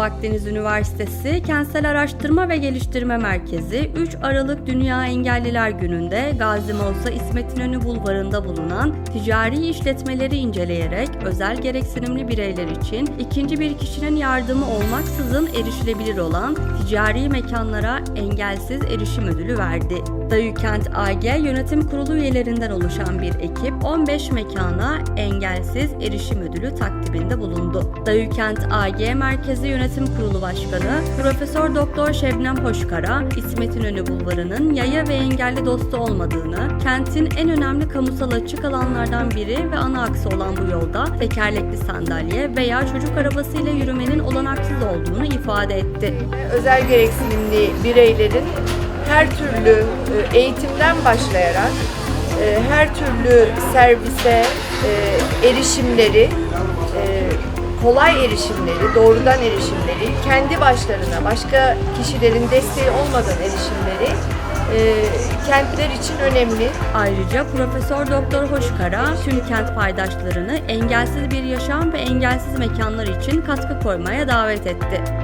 Doğu Akdeniz Üniversitesi Kentsel Araştırma ve Geliştirme Merkezi 3 Aralık Dünya Engelliler Günü'nde Gazi Mausa İsmet İnönü Bulvarı'nda bulunan ticari işletmeleri inceleyerek özel gereksinimli bireyler için ikinci bir kişinin yardımı olmaksızın erişilebilir olan ticari mekanlara engelsiz erişim ödülü verdi. Dayıkent AG Yönetim Kurulu üyelerinden oluşan bir ekip 15 mekana engelsiz erişim ödülü takdiminde bulundu. Dayıkent AG Merkezi Yönetim Kurulu Başkanı Profesör Doktor Şebnem Hoşkara, İsmet İnönü Bulvarı'nın yaya ve engelli dostu olmadığını, kentin en önemli kamusal açık alanlardan biri ve ana aksı olan bu yolda tekerlekli sandalye veya çocuk arabasıyla yürümenin olanaksız olduğunu ifade etti. özel gereksinimli bireylerin her türlü e, eğitimden başlayarak e, her türlü servise e, erişimleri, kolay erişimleri, doğrudan erişimleri, kendi başlarına başka kişilerin desteği olmadan erişimleri e, kentler için önemli. Ayrıca Profesör Doktor Hoşkara tüm kent paydaşlarını engelsiz bir yaşam ve engelsiz mekanlar için katkı koymaya davet etti.